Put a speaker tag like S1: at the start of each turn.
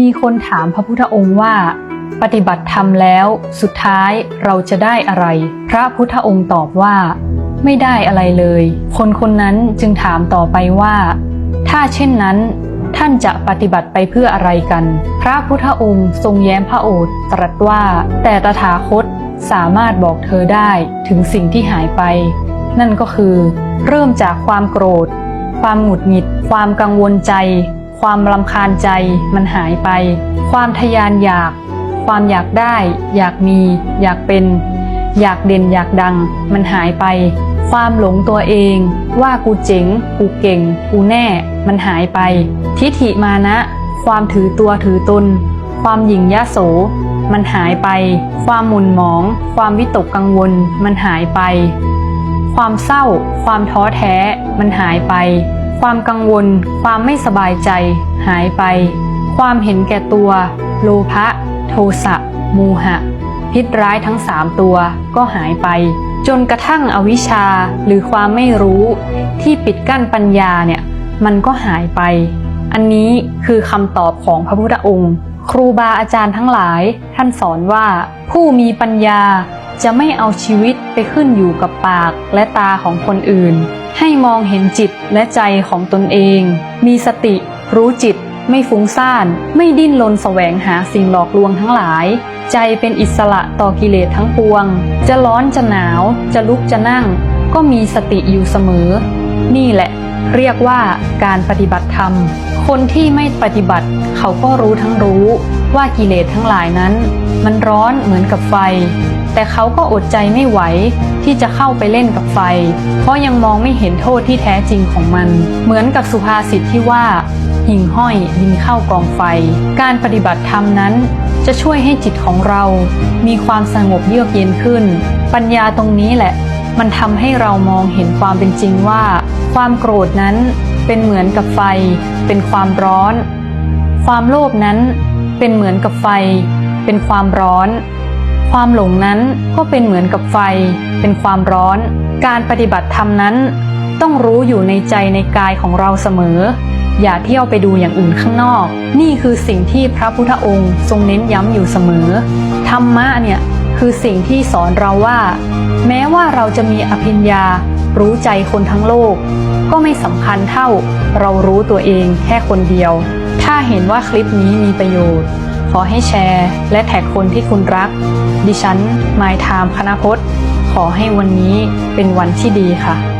S1: มีคนถามพระพุทธองค์ว่า ปฏิบัติธรรมแล้วสุดท้ายเราจะได้อะไร พระพุทธองค์ตอบว่า ไม่ได้อะไรเลย คนคนนั้นจึงถามต่อไปว่า ถ้าเช่นนั้น ท่านจะปฏิบัติไปเพื่ออะไรกัน พระพุทธองค์ทรงแย้มพระโอษฐ์ตรัสว่า แต่ตถาคตสามารถบอกเธอได้ถึงสิ่งที่หายไป นั่นก็คือ เริ่มจากความโกรธ ความหงุดหงิด ความกังวลใจ ความรำคาญใจมันหายไป ความทยานอยาก ความอยากได้ อยากมี อยากเป็น อยากเด่นอยากดัง มันหายไป ความหลงตัวเอง ว่ากูเจ๋ง กูเก่ง กูแน่ มันหายไป ทิฐิมานะ ความถือตัวถือตน ความหยิ่งยะโส มันหายไป ความหมุนหมอง ความวิตกกังวล มันหายไป ความเศร้า ความท้อแท้ มันหายไป ความกังวล ความไม่สบายใจ หายไป ความเห็นแก่ตัว โลภะ โทสะ โมหะ พิษร้ายทั้งสามตัวก็หายไป จนกระทั่งอวิชชาหรือความไม่รู้ ที่ปิดกั้นปัญญาเนี่ย มันก็หายไป อันนี้คือคำตอบของพระพุทธองค์ ครูบาอาจารย์ทั้งหลาย ท่านสอนว่า ผู้มีปัญญาจะไม่เอาชีวิตไปขึ้นอยู่กับปากและตาของคนอื่น ให้มองเห็นจิตและใจของตนเอง มีสติ รู้จิต ไม่ฟุ้งซ่าน ไม่ดิ้นรนแสวงหาสิ่งหลอกลวงทั้งหลาย ใจเป็นอิสระต่อกิเลสทั้งปวง จะร้อนจะหนาว จะลุกจะนั่ง ก็มีสติอยู่เสมอ นี่แหละ เรียกว่าการปฏิบัติธรรม คนที่ไม่ปฏิบัติเขาก็รู้ทั้งรู้ว่ากิเลสทั้งหลายนั้น มันร้อนเหมือนกับไฟ แต่เขาก็อดใจไม่ไหวที่จะเข้าไปเล่นกับไฟ เพราะยังมองไม่เห็นโทษที่แท้จริงของมัน เหมือนกับสุภาษิตที่ว่า หิ่งห้อยยิงเข้ากองไฟ การปฏิบัติธรรมนั้น จะช่วยให้จิตของเรา มีความสงบเยือกเย็นขึ้น ปัญญาตรงนี้แหละ มันทำให้เรามองเห็นความเป็นจริงว่า ความโกรธนั้นเป็นเหมือนกับไฟ เป็นความร้อน ความโลภนั้นเป็นเหมือนกับไฟ เป็นความร้อน ความหลงนั้นก็เป็นเหมือนกับไฟ เป็นความร้อน การปฏิบัติธรรมนั้น ต้องรู้อยู่ในใจในกายของเราเสมอ อย่าเที่ยวไปดูอย่างอื่นข้างนอก นี่คือสิ่งที่พระพุทธองค์ทรงเน้นย้ำอยู่เสมอ ธรรมะเนี่ยคือสิ่งที่สอนเราว่า แม้ว่าเราจะมีอภิญญา รู้ใจคนทั้งโลก ก็ไม่สำคัญเท่า เรารู้ตัวเองแค่คนเดียว ถ้าเห็นว่าคลิปนี้มีประโยชน์ ขอให้แชร์ และแท็กคนที่คุณรัก ดิฉันมายไทม์คณพจน์ ขอให้วันนี้เป็นวันที่ดีค่ะ